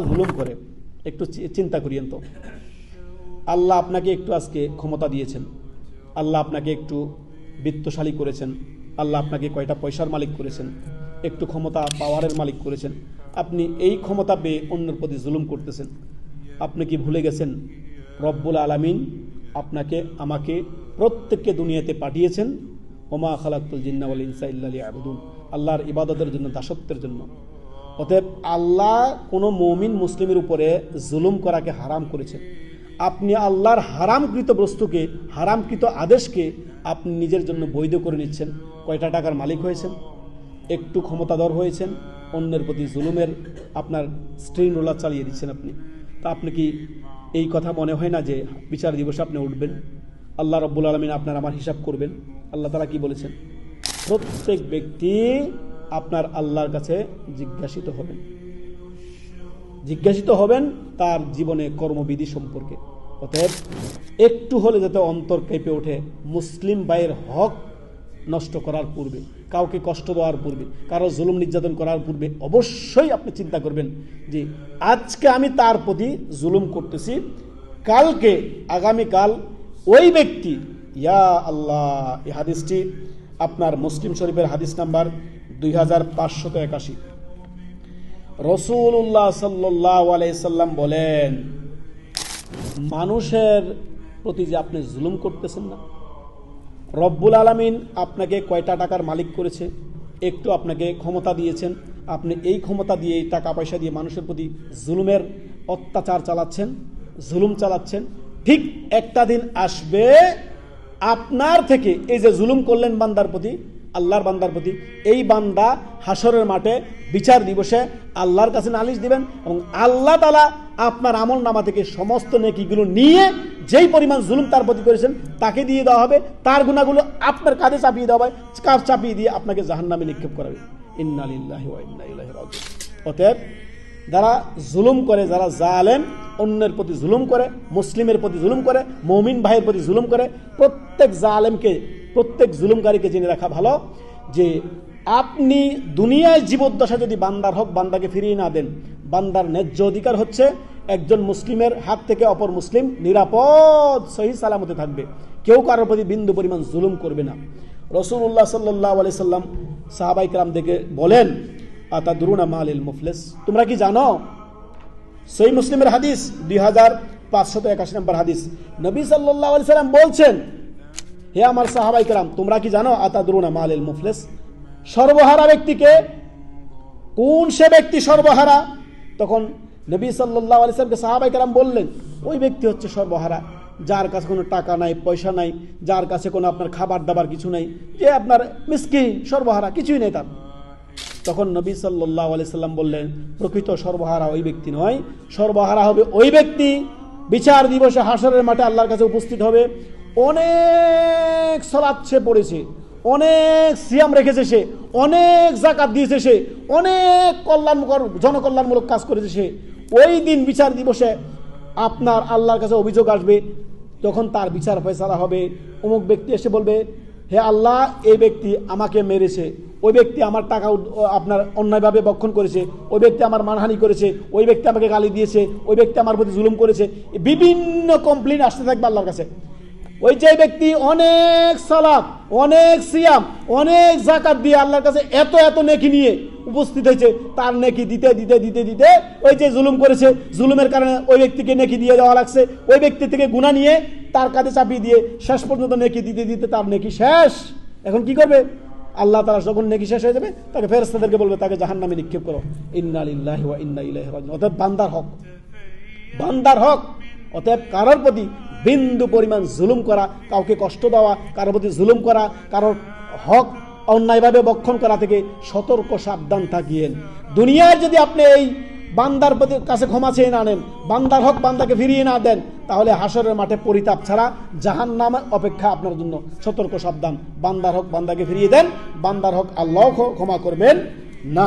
জুলুম করে। একটু চিন্তা করিয়েন তো। আল্লাহ আপনাকে একটু আজকে ক্ষমতা দিয়েছেন। আল্লাহ আপনাকে একটু বৃত্তশালী করেছেন। আল্লাহ আপনাকে কয়টা পয়সার মালিক করেছেন। একটু ক্ষমতা পাওয়ারের মালিক করেছেন। আপনি এই ক্ষমতা পেয়ে অন্যের প্রতি জুলুম করতেছেন। আপনি কি ভুলে গেছেন? রব্বুল আলামিন আপনাকে, আমাকে প্রত্যেককে দুনিয়াতে পাঠিয়েছেন। ওমা খালাকুল জিন্নাওয়াল ইনসা ইল্লা আবুদুন আল্লাহর ইবাদতের জন্য, দাসত্বের জন্য। অতএব আল্লাহ কোনো মমিন মুসলিমের উপরে জুলুম করাকে হারাম করেছেন। আপনি আল্লাহর হারামকৃত বস্তুকে, হারামকৃত আদেশকে আপনি নিজের জন্য বৈধ করে নিচ্ছেন। কয়টা টাকার মালিক হয়েছেন? একটু ক্ষমতাধর হয়েছেন, অন্যের প্রতি জুলুমের আপনার স্ট্রিম রোলার চালিয়ে দিচ্ছেন আপনি। তা আপনি কি এই কথা মনে হয় না যে বিচার দিবসে আপনি উঠবেন? আল্লাহ রব্বুল আলমিন আপনার আমার হিসাব করবেন। আল্লাহ তারা কি বলেছেন? প্রত্যেক ব্যক্তি আপনার আল্লাহর কাছে জিজ্ঞাসিত হবেন। জিজ্ঞাসিত হবেন তার জীবনে কর্মবিধি সম্পর্কে। অতএব একটু হলে যাতে অন্তর কেঁপে ওঠে, মুসলিম ভাইয়ের হক নষ্ট করার পূর্বে, কাউকে কষ্ট দেওয়ার পূর্বে, কারও জুলুম নির্যাতন করার পূর্বে অবশ্যই আপনি চিন্তা করবেন যে আজকে আমি তার প্রতি জুলুম করতেছি, কালকে, আগামীকাল ওই ব্যক্তি, ইয়া আল্লাহ, এই হাদিসটি আপনার মুসলিম শরীফের হাদিস নাম্বার দুই হাজার পাঁচশত একাশি। রসুল্লাহ সাল্লাহ আলাইসাল্লাম বলেন, মানুষের প্রতি যে আপনি জুলুম করতেছেন না, রব্বুল আলমিন আপনাকে কয়টা টাকার মালিক করেছে, একটু আপনাকে ক্ষমতা দিয়েছেন, আপনি এই ক্ষমতা দিয়ে টাকা পয়সা দিয়ে মানুষের প্রতি জুলুমের অত্যাচার চালাচ্ছেন, জুলুম চালাচ্ছেন, ঠিক একটা দিন আসবে, আপনার থেকে এই যে জুলুম করলেন বান্দার প্রতি আল্লাহর বান্দার প্রতি। এই বান্দা হাসরের মাঠে বিচার দিবসে আল্লাহর কাছে নালিশ দিবেন এবং আল্লাহ তালা আপনার আমল নামা থেকে সমস্ত নেকিগুলো নিয়ে যেই পরিমাণ জুলুম তার প্রতি করেছেন, তাকে দিয়ে দেওয়া হবে। তার গুণাগুলো আপনার কাঁধে চাপিয়ে দেওয়া হবে কাজ চাপিয়ে দিয়ে আপনাকে জাহান্নামে নিক্ষেপ করাবে ইন্নালিল্লাহি অতএব যারা জুলুম করে, যারা জালেম, অন্যের প্রতি জুলুম করে, মুসলিমের প্রতি জুলুম করে, মৌমিন ভাইয়ের প্রতি জুলুম করে, প্রত্যেক জালেমকে প্রত্যেক জুলুমকারীকে জেনে রাখা ভালো যে আপনি দুনিয়ায় জীবদ্দশা যদি বান্দার হক বান্দাকে ফিরিয়ে না দেন, বান্দার ন্যায্য অধিকার হচ্ছে একজন মুসলিমের হাত থেকে অপর মুসলিম নিরাপদ, সহি সালামতে থাকবে। কেউ কারোর প্রতি বিন্দু পরিমাণ জুলুম করবে না। রসুল্লাহ সাল্লাহ আলি সাল্লাম সাহাবাইকরাম দেখে বলেন আতা দুরুনা মালিল মুফলেস? তোমরা কি জানো? সই মুসলিমের হাদিস দুই হাজার পাঁচশত একাশি নম্বর হাদিস। নবী সাল্লাহ আলি সাল্লাম বলছেন হে আমার সাহাবাই কালাম তোমরা কি জানো? আতা দুরুনা মালিল মুফলেস? সর্বহারা ব্যক্তিকে কোন সে ব্যক্তি সর্বহারা? তখন নবী সাল্লাহ আলি সাল্লামকে সাহাবাই কালাম বললেন, ওই ব্যক্তি হচ্ছে সর্বহারা। যার কাছে কোনো টাকা নাই, পয়সা নাই, যার কাছে কোনো আপনার খাবার দাবার কিছু নাই, যে আপনার মিসকি সর্বহারা, কিছুই নেই তার। তখন নবী সাল্লাহ সাল্লাম বললেন, প্রকৃত সর্বহারা ওই ব্যক্তি নয়। সর্বহারা হবে ওই ব্যক্তি। বিচার দিবসে হাসরের মাঠে আল্লাহর কাছে উপস্থিত হবে। অনেক সলাৎ সে পড়েছে, অনেক সিয়াম রেখেছে সে, অনেক জাকাত দিয়েছে সে, অনেক কল্যাণকর, জনকল্যাণমূলক কাজ করেছে সে। ওই দিন বিচার দিবসে আপনার আল্লাহর কাছে অভিযোগ আসবে, তখন তার বিচার ফয়সালা হবে। অমুক ব্যক্তি এসে বলবে, হে আল্লাহ, এই ব্যক্তি আমাকে মেরেছে, ওই ব্যক্তি আমার টাকা আপনার অন্যায়ভাবে বক্ষণ করেছে, ওই ব্যক্তি আমার মানহানি করেছে, ওই ব্যক্তি আমাকে গালি দিয়েছে, ওই ব্যক্তি আমার প্রতি জুলুম করেছে। বিভিন্ন কমপ্লেন আসতে থাকবে আল্লাহর কাছে। ওই যে ব্যক্তি অনেক সালাম অনেক সিয়াম, অনেক জাকাত দিয়ে আল্লাহর কাছে এত এত নেকি নিয়ে উপস্থিত হয়েছে, তার নেকি দিতে দিতে দিতে দিতে ওই যে জুলুম করেছে। জুলুমের কারণে ওই ব্যক্তিকে নেকি দিয়ে দেওয়া লাগছে। ওই ব্যক্তি থেকে গুণা নিয়ে তার কাঁধে চাপিয়ে দিয়ে শেষ পর্যন্ত নেকি দিতে দিতে তার নেকি শেষ। এখন কি করবে? আল্লাহ তারা যখন নেকি শেষ হয়ে যাবে, তাকে ফেরেস্তাদেরকে বলবে, তাকে জাহান্নামে নিক্ষেপ করো। ইন্না লিল্লাহি ওয়া ইন্না রাজিউন। অর্থাৎ বান্দার হক। বান্দার হক। অতএব কারোর প্রতি বিন্দু পরিমাণ জুলুম করা, কাউকে কষ্ট দেওয়া, কারোর প্রতি জুলুম করা, কারোর হক অন্যায়ভাবে বক্ষণ করা থেকে সতর্ক সাবধান থাকিয়েন। দুনিয়ার যদি আপনি এই বান্দার প্রতি কাছে ক্ষমা চেয়ে না নেন, বান্দার হক বান্দাকে ফিরিয়ে না দেন, তাহলে হাসরের মাঠে পরিতাপ ছাড়া জাহান নাম অপেক্ষা আপনার জন্য সতর্ক সাবধান। বান্দার হক বান্দাকে ফিরিয়ে দেন, বান্দার হক আল্লাহ ক্ষমা করবেন না।